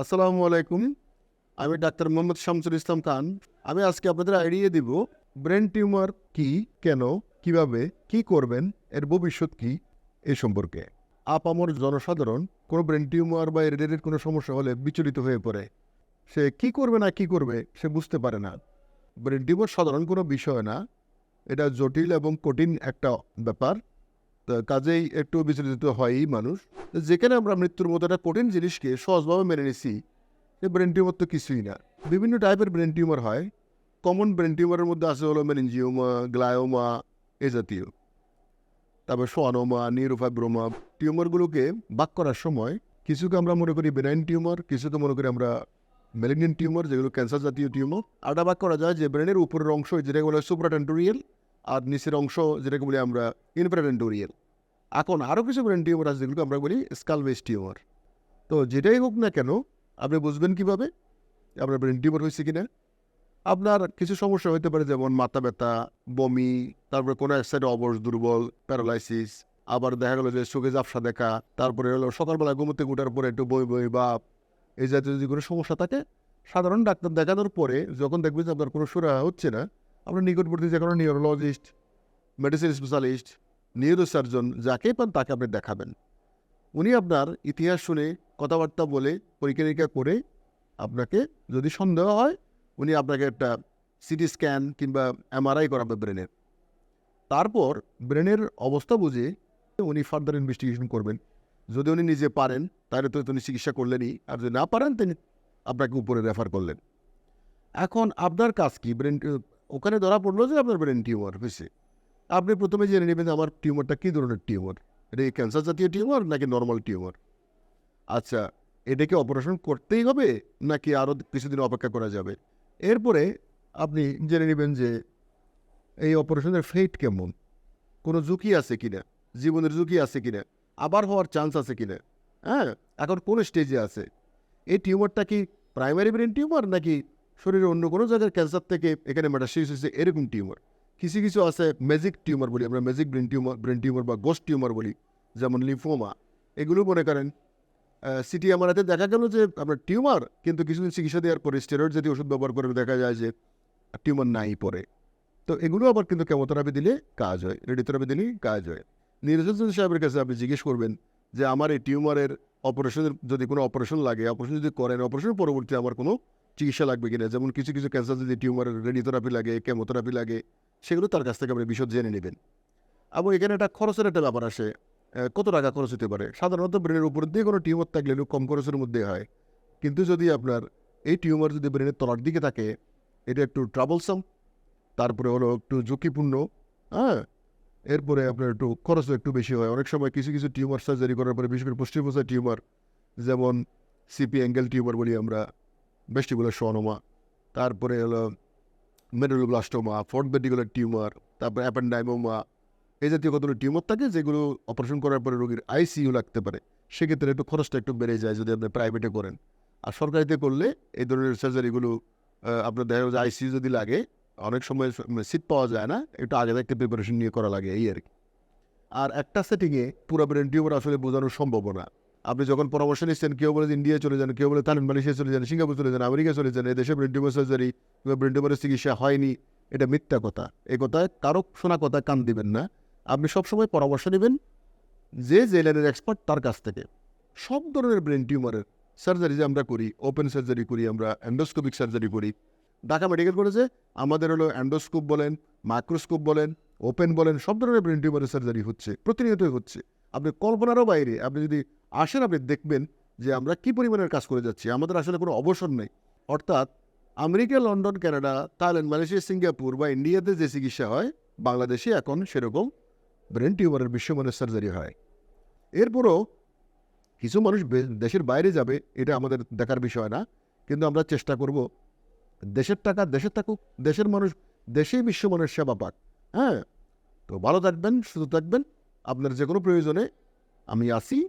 আসসালামু আলাইকুম। আমি ডাক্তার মোহাম্মদ শামসুল ইসলাম খান। আমি আজকে আপনাদের আইডিয়া দিব ব্রেন টিউমার কি, কেন, কীভাবে, কি করবেন, এর ভবিষ্যৎ কি, এ সম্পর্কে। আপামর জনসাধারণ, কোনো ব্রেন টিউমার বা এর কোনো সমস্যা হলে বিচলিত হয়ে পড়ে। সে কি করবে না কি করবে, সে বুঝতে পারে না। ব্রেন টিউমার সাধারণ কোনো বিষয় না। এটা জটিল এবং কঠিন একটা ব্যাপার। কাজেই একটু বিচলিত হয়ই মানুষ। যেখানে আমরা মৃত্যুর মতো একটা কঠিন জিনিসকে সহজভাবে মেনে নিছি, সে ব্রেন টিউমার তো কিছুই না। বিভিন্ন টাইপের ব্রেন টিউমার হয়। কমন ব্রেন টিউমারের মধ্যে আছে হলো মেনিনজিওমা গ্লায়োমা এ জাতীয়। তারপর সোয়ানোমা নিউরোফাইব্রোমা টিউমারগুলোকে বাক করার সময় কিছুকে আমরা মনে করি বেনাইন টিউমার কিছুকে মনে করি আমরা ম্যালিগনেন্ট টিউমার যেগুলো ক্যান্সার জাতীয় টিউমার আটা বাক করা যায় যে ব্রেনের উপরের অংশ, যেটাকে বলে সুপ্রাটেন্টোরিয়াল আর নিচের অংশ যেটাকে বলি আমরা ইনপ্রাটেন্টোরিয়াল এখন আরও কিছু ব্রেন টিউমার আছে যেগুলোকে আমরা বলি স্কাল বেস টিউমার তো যেটাই হোক না কেন, আপনি বুঝবেন কীভাবে? আপনার ব্রেন টিউমার হয়েছে কিনা? আপনার কিছু সমস্যা হতে পারে যেমন মাথা ব্যথা, বমি, তারপরে কোনো এক সাইডে অবশ, দুর্বল প্যারালাইসিস আবার দেখা গেলো যে চোখে জাপসা দেখা, তারপরে হলো সকালবেলা ঘুমোতে উঠার পরে একটু বই বই বা এই জাতীয় যদি কোনো সমস্যা থাকে, সাধারণ ডাক্তার দেখানোর পরে যখন দেখবেন যে আপনার কোনো সুরা হচ্ছে না আপনার নিকটবর্তী যে কোনো নিউরোলজিস্ট মেডিসিন স্পেশালিস্ট নিউরোসার্জন যাকে পান তাকে আপনি দেখাবেন। উনি আপনার ইতিহাস শুনে, কথাবার্তা বলে পরীক্ষা নিরীক্ষা করে আপনাকে যদি সন্দেহ হয়, উনি আপনাকে একটা সিটি স্ক্যান কিংবা এমআরআই করাবে ব্রেনের তারপর ব্রেনের অবস্থা বুঝে উনি ফার্দার ইনভেস্টিগেশন করবেন। যদি উনি নিজে পারেন, তাহলে তো উনি চিকিৎসা করলেনই। আর যদি না পারেন, তিনি আপনাকে উপরে রেফার করলেন। এখন আপনার কাজ কি? ব্রেন ওখানে ধরা পড়ল যে আপনার ব্রেন টিউমার হয়েছে আপনি প্রথমে জেনে নেবেন আমার টিউমারটা কী ধরনের টিউমার? এটা ক্যান্সার জাতীয় টিউমার নাকি নর্মাল টিউমার? আচ্ছা এটাকে অপারেশন করতেই হবে নাকি আরও কিছুদিন অপেক্ষা করা যাবে? এরপরে আপনি জেনে নেবেন যে এই অপারেশনের ফেট কেমন? কোনো ঝুঁকি আছে কি না জীবনের ঝুঁকি আছে কি না আবার হওয়ার চান্স আছে কি না হ্যাঁ এখন কোন স্টেজে আছে? এই টিউমারটা কি প্রাইমারি ব্রেন টিউমার নাকি শরীরের অন্য কোনো জায়গার ক্যান্সার থেকে এখানে মেটাসিস হয়েছে, এরকম টিউমার কিছু কিছু আছে ম্যাজিক টিউমার বলি, আমরা magic brain tumour brain tumour বা গোস্ট টিউমার বলি, যেমন লিফোমা এগুলো মনে করেন সিটি এমআরআইতে দেখা গেল যে আপনার টিউমার কিন্তু কিছুদিন চিকিৎসা দেওয়ার পরে স্টেরয়েড জাতীয় ওষুধ ব্যবহার করে দেখা যায় যে টিউমার নাই পরে। তো এগুলো আবার কিন্তু কেমোথেরাপি দিলে কাজ হয় রেডিওথেরাপি দিলেই কাজ হয়। নিরঞ্জন সাহেবের কাছে আপনি জিজ্ঞেস করবেন যে, আমার এই টিউমারের অপারেশনের যদি কোনো অপারেশন লাগে অপারেশন যদি করেন অপারেশন পরবর্তী আমার কোনো চিকিৎসা লাগবে কিনা? যেমন কিছু কিছু ক্যান্সার যদি টিউমারের রেডিওথেরাপি লাগে কেমোথেরাপি লাগে, সেগুলো তার কাছ থেকে আপনি বিশদ জেনে নেবেন। এবং এখানে একটা খরচের একটা ব্যাপার আসে। কত টাকা খরচ হতে পারে? সাধারণত ব্রেনের উপর দিয়ে কোনো টিউমার থাকলে একটু কম খরচের মধ্যে হয়। কিন্তু যদি আপনার এই টিউমার যদি ব্রেনের তলার দিকে থাকে, এটা একটু ট্রাবলসাম তারপরে হলো একটু ঝুঁকিপূর্ণ হ্যাঁ? এরপরে আপনার একটু খরচও একটু বেশি হয়। অনেক সময় কিছু কিছু টিউমার সার্জারি করার পরে বিশেষ করে পুষ্টিপোষা টিউমার যেমন সিপি অ্যাঙ্গেল টিউমার বলি আমরা বেস্টিগুলার সোনোমা তারপরে হলো মেডুলোব্লাস্টোমা ফোর্থ ভেটিকুলার টিউমার তারপর অ্যাপেন্ডাইমোমা এই জাতীয় কতগুলো টিউমার থাকে যেগুলো অপারেশন করার পরে রোগীর আইসিইউ লাগতে পারে। সেক্ষেত্রে একটু খরচটা একটু বেড়ে যায় যদি আপনি প্রাইভেটে করেন। আর সরকারিতে করলে এই ধরনের সার্জারিগুলো আপনার দেখা যাবে আইসিইউ যদি লাগে, অনেক সময় সিট পাওয়া যায় না, একটু আগে থেকে প্রিপারেশন নিয়ে করা লাগে, এই আর কি। আর একটা সেটিংয়ে পুরো ব্রেন টিউমার আসলে বোঝানো সম্ভব না। আপনি যখন পরামর্শ নিচ্ছেন, কেউ বলে ইন্ডিয়া চলে যান, কেউ বলে তামিল, মালয়েশিয়া চলে যান, সিঙ্গাপুর চলে যান, আমেরিকা চলে যান এদেশে ব্রেন টিউমার সার্জারি কিংবা ব্রেন টিউমারের চিকিৎসা হয়নি, এটা মিথ্যা কথা। এই কথায় কারও শোনা কথা কান দিবেন না। আপনি সবসময় পরামর্শ নেবেন যে যে লাইনের এক্সপার্ট তার কাছ থেকে। সব ধরনের ব্রেন টিউমারের সার্জারি যে আমরা করি ওপেন সার্জারি করি আমরা অ্যান্ডোস্কোপিক সার্জারি করি, ঢাকা মেডিকেল কলেজে আমাদের হলো অ্যান্ডোস্কোপ বলেন মাইক্রোস্কোপ বলেন ওপেন বলেন, সব ধরনের ব্রেন টিউমারের সার্জারি হচ্ছে, প্রতিনিয়তই হচ্ছে। আপনি কল্পনারও বাইরে, আপনি যদি আসেন আপনি, দেখবেন যে আমরা কি পরিমাণের কাজ করে যাচ্ছি। আমাদের আসলে কোনো অবসর নেই। অর্থাৎ America, London, Canada, Thailand, Malaysia, Singapore বা ইন্ডিয়াতে যে চিকিৎসা হয়, বাংলাদেশে এখন সেরকম ব্রেন টিউমারের বিশ্বমানের সার্জারি হয়। এরপরও কিছু মানুষ দেশের বাইরে যাবে, এটা আমাদের দেখার বিষয় না। কিন্তু আমরা চেষ্টা করব, দেশের টাকা দেশে থাকুক, দেশের মানুষ, দেশেই বিশ্বমানের সেবা পাক। হ্যাঁ? তো ভালো থাকবেন, সুস্থ থাকবেন। আপনার যে কোনো প্রয়োজনে আমি আসি